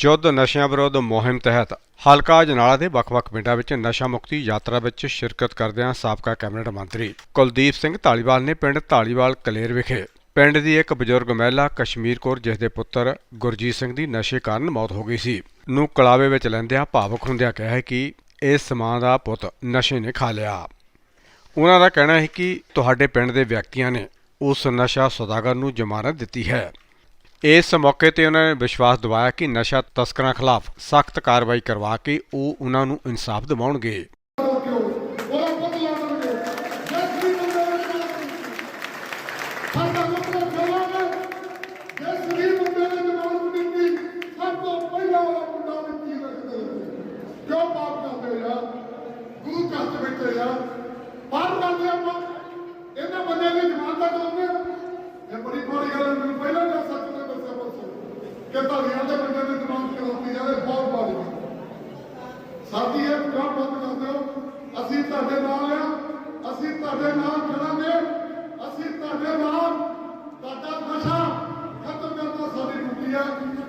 ਜੁੱਧ ਨਸ਼ਿਆਂ ਵਿਰੁੱਧ ਮੁਹਿੰਮ ਤਹਿਤ ਹਲਕਾ ਜਨਾਲਾ ਦੇ ਵੱਖ-ਵੱਖ ਪਿੰਡਾਂ ਵਿੱਚ ਨਸ਼ਾ ਮੁਕਤੀ ਯਾਤਰਾ ਵਿੱਚ ਸ਼ਿਰਕਤ ਕਰਦਿਆਂ ਸਾਬਕਾ ਕੈਬਨਿਟ ਮੰਤਰੀ ਕੁਲਦੀਪ ਸਿੰਘ ਢਾਲੀਵਾਲ ਨੇ ਪਿੰਡ ਢਾਲੀਵਾਲ ਕਲੇਰ ਵਿਖੇ ਪਿੰਡ ਦੀ ਇੱਕ ਬਜ਼ੁਰਗ ਮਹਿਲਾ ਕਸ਼ਮੀਰ ਕੌਰ, ਜਿਸ ਦੇ ਪੁੱਤਰ ਗੁਰਜੀਤ ਸਿੰਘ ਦੀ ਨਸ਼ੇ ਕਾਰਨ ਮੌਤ ਹੋ ਗਈ ਸੀ, ਨੂੰ ਕਲਾਵੇ ਵਿੱਚ ਲੈਂਦਿਆਂ ਭਾਵੁਕ ਹੁੰਦਿਆਂ ਕਿਹਾ ਹੈ ਕਿ ਇਸ ਮਾਂ ਦਾ ਪੁੱਤ ਨਸ਼ੇ ਨੇ ਖਾ ਲਿਆ। ਉਹਨਾਂ ਦਾ ਕਹਿਣਾ ਹੈ ਕਿ ਤੁਹਾਡੇ ਪਿੰਡ ਦੇ ਵਿਅਕਤੀਆਂ ਨੇ ਉਸ ਨਸ਼ਾ ਸੌਦਾਗਰ ਨੂੰ ਜ਼ਮਾਨਤ ਦਿੱਤੀ ਹੈ। ਇਸ ਮੌਕੇ ਤੇ ਉਹਨਾਂ ਨੇ ਵਿਸ਼ਵਾਸ ਦਿਵਾਇਆ ਕਿ ਨਸ਼ਾ ਤਸਕਰਾਂ ਖਿਲਾਫ ਸਖਤ ਕਾਰਵਾਈ ਕਰਵਾ ਕੇ ਉਹ ਉਹਨਾਂ ਨੂੰ ਇਨਸਾਫ ਦਿਵਾਉਣਗੇ। ਕਿਉਂ ਪਾਪ ਕਰਦੇ ਯਾਰ ਗੁਰੂ ਘਰ ਚ ਬੈਠੇ ਯਾਰ ਬਾਹਰ ਕਰਦੇ ਆਪਾਂ ਇਹਨਾਂ ਬੰਦਿਆਂ ਦੀ ਜਮਾਨਤ ਕਰਾਉਂਦੇ ਇਹ ਬੜੀ ਬੜੀ ਗੱਲ ਹੈ ਮੈਨੂੰ ਪਹਿਲਾਂ ਵੀ ਸੱਚ ਨੇ ਦੱਸਿਆ ਪਰਸੋਂ ਕਿ ਧਾਰੀਆਂ ਦੇ ਬੰਦੇ ਦੀ ਜਮਾਨਤ ਕਰਾਉਂਦੀ ਜਾਵੇ ਬਹੁਤ ਮਾੜੀ ਗੱਲ ਹੈ। ਸਾਡੀ ਇਹ ਕੰਮ ਬੰਦ ਕਰ ਦਿਓ ਅਸੀਂ ਤੁਹਾਡੇ ਨਾਲ ਆ ਅਸੀਂ ਤੁਹਾਡੇ ਨਾਲ ਖੜਾਂਗੇ ਅਸੀਂ ਤੁਹਾਡੇ ਨਾਲ ਤੁਹਾਡਾ ਨਸ਼ਾ ਖਤਮ ਕਰਨਾ ਸਾਡੀ ਡਿਊਟੀ ਹੈ।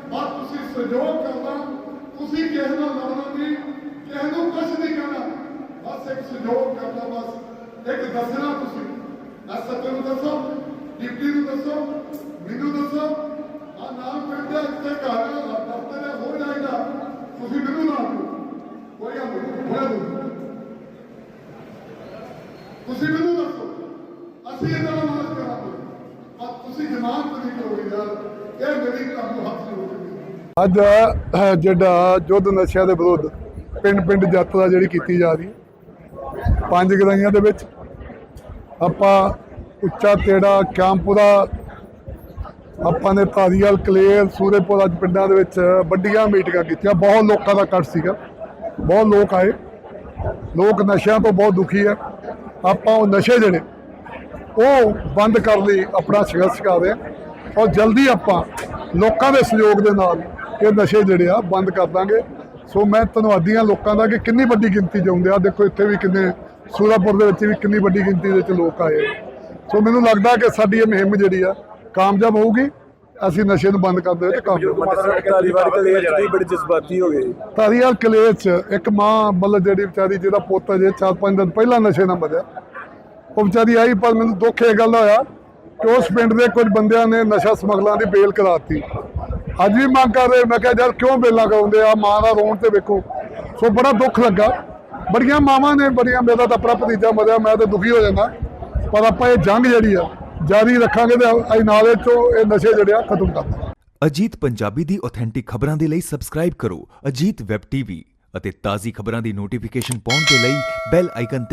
ਬਸ ਤੁਸੀਂ ਸਹਿਯੋਗ ਕਰਨਾ, ਤੁਸੀਂ ਕਿਸੇ ਨਾਲ ਲੜਨਾ ਨਹੀਂ, ਕਿਸੇ ਨੂੰ ਕੁਝ ਨਹੀਂ ਕਹਿਣਾ। ਬਸ ਇੱਕ ਸਹਿਯੋਗ ਕਰਨਾ ਬਸ। ਇੱਕ ਦੱਸਣਾ ਤੁਸੀਂ। ਐਸਐਚਓ ਨੂੰ ਦੱਸੋ ਡਿਪਟੀ ਨੂੰ ਦੱਸੋ ਮੈਨੂੰ ਦੱਸੋ ਆ ਨਾਮ ਪਿੰਡ ਦੇ ਇੱਥੇ ਘਰ ਦਫ਼ਤਰ ਹੈ ਹੋ ਜਾਏਗਾ ਤੁਸੀਂ ਮੈਨੂੰ ਨਾ ਦਿਓ ਕੋਈ ਗੱਲ ਨਹੀਂ ਹੋਇਆ ਨਹੀਂ ਤੁਸੀਂ ਮੈਨੂੰ ਦੱਸੋ, ਅਸੀਂ ਇਹਨਾਂ ਨਾਲ ਮਦਦ ਕਰਾਂਗੇ। ਪਰ ਤੁਸੀਂ ਜ਼ਮਾਨਤ ਨਹੀਂ ਕਰੋਗੇ ਯਾਰ, ਇਹ ਮੇਰੀ ਕੰਮ ਹੱਥ ਜੋੜੋਗੇ ਅੱਜ ਜਿਹੜਾ ਯੁੱਧ ਨਸ਼ਿਆਂ ਦੇ ਵਿਰੁੱਧ ਪਿੰਡ ਪਿੰਡ ਯਾਤਰਾ ਜਿਹੜੀ ਕੀਤੀ ਜਾ ਰਹੀ ਪੰਜ ਗਰਾਈਆਂ ਦੇ ਵਿੱਚ ਆਪਾਂ ਉੱਚਾ ਤੇੜਾ ਕੈਂਪੂਰਾ ਆਪਾਂ ਨੇ ਧਾਰੀਵਾਲ, ਕਲੇਰ, ਸੂਰੇਪੁਰ ਅੱਜ ਪਿੰਡਾਂ ਦੇ ਵਿੱਚ ਵੱਡੀਆਂ ਮੀਟਿੰਗਾਂ ਕੀਤੀਆਂ। ਬਹੁਤ ਲੋਕਾਂ ਦਾ ਇਕੱਠ ਸੀਗਾ, ਬਹੁਤ ਲੋਕ ਆਏ। ਲੋਕ ਨਸ਼ਿਆਂ ਤੋਂ ਬਹੁਤ ਦੁਖੀ ਹੈ। ਆਪਾਂ ਉਹ ਨਸ਼ੇ ਜਿਹੜੇ, ਉਹ ਬੰਦ ਕਰਨ ਲਈ, ਆਪਣਾ ਸੰਘਰਸ਼ ਕਰ ਰਹੇ ਹਾਂ ਔਰ ਜਲਦੀ ਆਪਾਂ ਲੋਕਾਂ ਦੇ ਸਹਿਯੋਗ ਦੇ ਨਾਲ ਇਹ ਨਸ਼ੇ ਜਿਹੜੇ ਆ, ਬੰਦ ਕਰ ਦਾਂਗੇ। ਸੋ ਮੈਂ ਧੰਨਵਾਦੀ ਹਾਂ ਲੋਕਾਂ ਦਾ ਕਿ ਕਿੰਨੀ ਵੱਡੀ ਗਿਣਤੀ 'ਚ ਆਉਂਦੇ ਆ। ਦੇਖੋ, ਇੱਥੇ ਵੀ ਕਿੰਨੇ ਸੂਰਾਪੁਰ ਦੇ ਵਿੱਚ ਵੀ ਕਿੰਨੀ ਵੱਡੀ ਗਿਣਤੀ ਦੇ ਵਿੱਚ ਲੋਕ ਆਏ ਸੋ ਮੈਨੂੰ ਲੱਗਦਾ ਕਿ ਸਾਡੀ ਇਹ ਮੁਹਿੰਮ ਜਿਹੜੀ ਆ ਕਾਮਯਾਬ ਹੋਊਗੀ। ਅਸੀਂ ਨਸ਼ੇ ਨੂੰ ਬੰਦ ਕਰਨ ਦੇ ਵਿੱਚ ਕਾਮਯਾਬ ਧਾਰੀਵਾਲ ਕਲੇਰ ਦੀ ਬੜੀ ਜਜ਼ਬਾਤੀ ਹੋ ਗਈ। ਧਾਰੀਵਾਲ ਕਲੇਰ 'ਚ ਇੱਕ ਮਾਂ ਮਤਲਬ ਜਿਹੜੀ ਵਿਚਾਰੀ ਜਿਹਦਾ ਪੁੱਤ ਜੇ 4-5 ਦਿਨ ਪਹਿਲਾਂ ਨਸ਼ੇ ਨਾਲ ਮਰਿਆ। ਉਹ ਵਿਚਾਰੀ ਆਈ ਪਰ ਮੈਨੂੰ ਦੁੱਖ ਇਹ ਗੱਲ ਦਾ ਹੋਇਆ ਕਿ ਉਸ ਪਿੰਡ ਦੇ ਕੁਝ ਬੰਦਿਆਂ ਨੇ ਨਸ਼ਾ ਸਮਗਲਾਂ ਦੀ ਬੇਲ ਕਰਾਤੀ ਅੱਜ ਵੀ ਮੰਗ ਕਰ ਰਹੇ ਮੈਂ ਕਿਹਾ ਯਾਰ ਕਿਉਂ ਬੇਲਾਂ ਕਰਾਉਂਦੇ ਆ? ਮਾਂ ਦਾ ਰੋਣ ਤੇ ਵੇਖੋ। ਸੋ ਬੜਾ ਦੁੱਖ ਲੱਗਾ। ਬੜੀਆਂ ਮਾਵਾਂ ਨੇ ਬੜੀਆਂ ਮੇਰਾ ਤਾਂ ਆਪਣਾ ਭਤੀਜਾ ਮਰਿਆ ਮੈਂ ਤਾਂ ਦੁਖੀ ਹੋ ਜਾਂਦਾ। ਪਰ ਆਪਾਂ ਇਹ ਜੰਗ ਜਿਹੜੀ ਆ ਜਾਰੀ ਰੱਖਾਂਗੇ ਤੇ ਅਸੀਂ ਨਾਲੇ ਚੋਂ ਇਹ ਨਸ਼ੇ ਜਿਹੜੇ ਆ ਖਤਮ ਕਰ ਦਾਂਗੇ। ਅਜੀਤ ਪੰਜਾਬੀ ਦੀ ਆਥੈਂਟਿਕ ਖਬਰਾਂ ਦੇ ਲਈ ਸਬਸਕ੍ਰਾਈਬ ਕਰੋ ਅਜੀਤ ਵੈਬ ਟੀਵੀ ਅਤੇ ਤਾਜ਼ੀ ਖਬਰਾਂ ਦੀ ਨੋਟੀਫਿਕੇਸ਼ਨ ਪਾਉਣ ਦੇ ਲਈ ਬੈਲ ਆਈਕਨ ਤੇ